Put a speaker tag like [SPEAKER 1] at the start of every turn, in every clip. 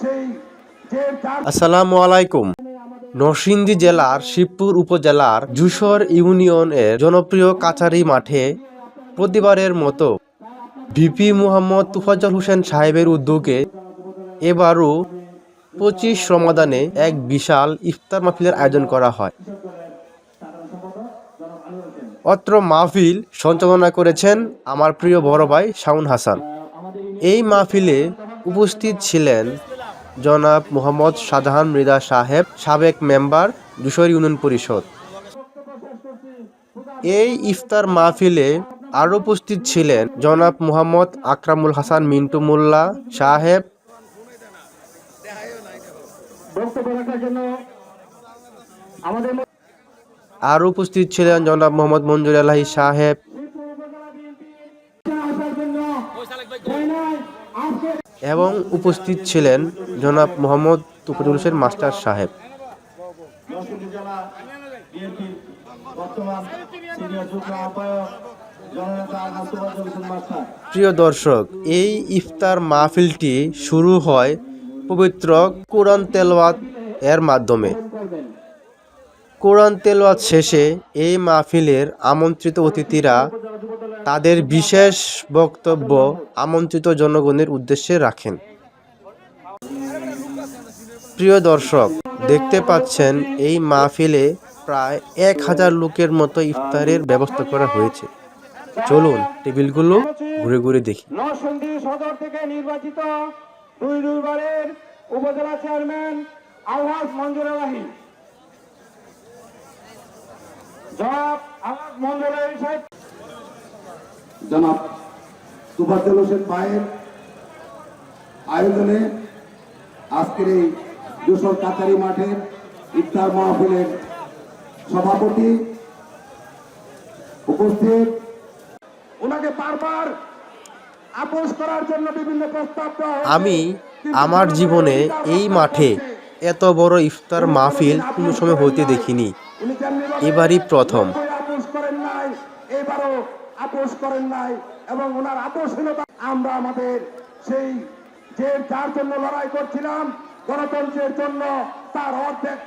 [SPEAKER 1] সেই
[SPEAKER 2] আসসালামু আলাইকুম। নরসিংদী জেলার শিবপুর উপজেলার যুশর ইউনিয়নের জনপ্রিয় কাচারি মাঠে প্রতিবারের মতো ভিপি মুহাম্মদ তুফাজ্জল হোসেন সাহেবের উদ্যোগে এবারও পঁচিশ রমাদানে এক বিশাল ইফতার মাহফিলের আয়োজন করা হয়। অত্র মাহফিল সঞ্চালনা করেছেন আমার প্রিয় বড় ভাই শাউন হাসান। এই মাহফিলে উপস্থিত ছিলেন জনাব মোহাম্মদ শাহজাহান মৃদা সাহেব, সাবেক মেম্বার, দুশোর ইউনিয়ন পরিষদ। এই ইফতার মাহফিলে আরও উপস্থিত ছিলেন জনাব মোহাম্মদ আকরামুল হাসান মিন্টু মোল্লা সাহেব।
[SPEAKER 1] আমাদের
[SPEAKER 2] আরও উপস্থিত ছিলেন জনাব মোহাম্মদ মঞ্জুর আলাহি সাহেব। এবং উপস্থিত ছিলেন জনাব মোহাম্মদ তুফাজুল হোসেন মাস্টার সাহেব। প্রিয় দর্শক, এই ইফতার মাহফিলটি শুরু হয় পবিত্র কোরআন তেলাওয়াত এর মাধ্যমে। কোরআন তেলাওয়াত শেষে এই মাহফিলের আমন্ত্রিত অতিথিরা তাদের বিশেষ বক্তব্য আমন্ত্রিত জনগণের উদ্দেশ্যে রাখেন। প্রিয় দর্শক, দেখতে পাচ্ছেন এই মাহফিলে প্রায় এক হাজার লোকের মতো ইফতারের ব্যবস্থা করা হয়েছে। চলুন টেবিলগুলো ঘুরে ঘুরে দেখি।
[SPEAKER 1] উপজেলা চেয়ারম্যান জনাব
[SPEAKER 3] তুফাজ্জল হোসেন ভাইয়ের আয়োজনে আজকের এই যশোর কাচারি মাঠের ইফতার মাহফিলের সভাপতি উপস্থিত।
[SPEAKER 1] ওনাকে বারবার আপোষ করার জন্য বিভিন্ন প্রস্তাব
[SPEAKER 2] আমি আমার জীবনে এই মাঠে এত বড় ইফতার মাহফিল কোনো সময় হতে দেখিনি। এবারই প্রথম।
[SPEAKER 1] করেন নাই, এবারও আপোষ করেন নাই এবং ওনার আপোষহীনতা আমরা আমাদের সেই যে যার জন্য লড়াই করছিলাম, গণতন্ত্রের জন্য তার অর্ধেক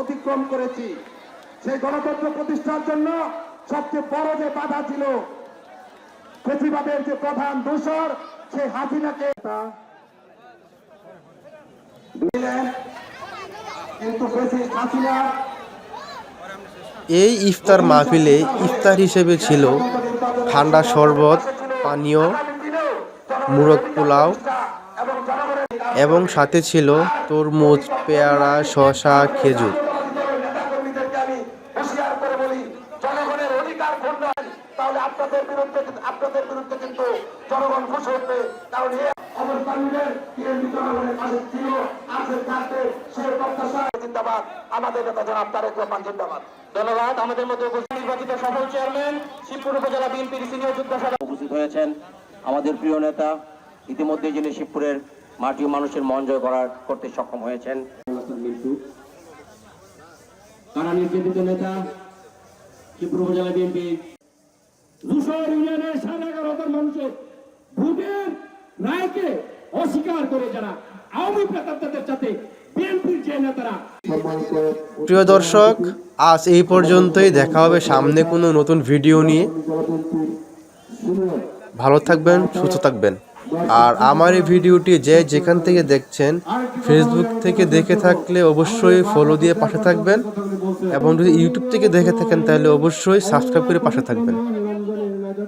[SPEAKER 1] অতিক্রম করেছি সেই গণতন্ত্র প্রতিষ্ঠার জন্য সবচেয়ে বড় যে বাধা ছিল, প্রতিবাদের যে প্রধান দূষর সেই হাসিনাকে কিন্তু হাসিনা
[SPEAKER 2] এই ইফতার মাহফিলে ইফতার হিসেবে ছিল ঠান্ডা শরবত, পানীয়, মুরগ পোলাও এবং সাথে ছিল তরমুজ, পেয়ারা, শসা, খেজুর।
[SPEAKER 1] আপনাদের বিরুদ্ধে আপনাদের বিরুদ্ধে কিন্তু জনগণ খুশ উঠবে কারণ আমাদের উপস্থিত
[SPEAKER 4] হয়েছেন। আমাদের প্রিয় নেতা, ইতিমধ্যে যিনি শিবপুরের মাটি মানুষের মন জয় করার করতে সক্ষম হয়েছেন। নেতা? উপজেলা বিএনপি।
[SPEAKER 1] ইউনিয়নের এগারো হাজার মানুষের ভোটের রায়কে অস্বীকার করে যারা আওয়ামী প্রেতাত্মাদের সাথে বিএনপির যে নেতারা
[SPEAKER 2] প্রিয় দর্শক আজ এই পর্যন্তই। দেখা হবে সামনে কোনো নতুন ভিডিও নিয়ে। ভালো থাকবেন সুস্থ থাকবেন। আর আমার এই ভিডিওটি যে যেখান থেকে দেখছেন ফেসবুক থেকে দেখে থাকলে অবশ্যই ফলো দিয়ে পাশে থাকবেন। এবং যদি ইউটিউব থেকে দেখে থাকেন তাহলে অবশ্যই সাবস্ক্রাইব করে পাশে থাকবেন।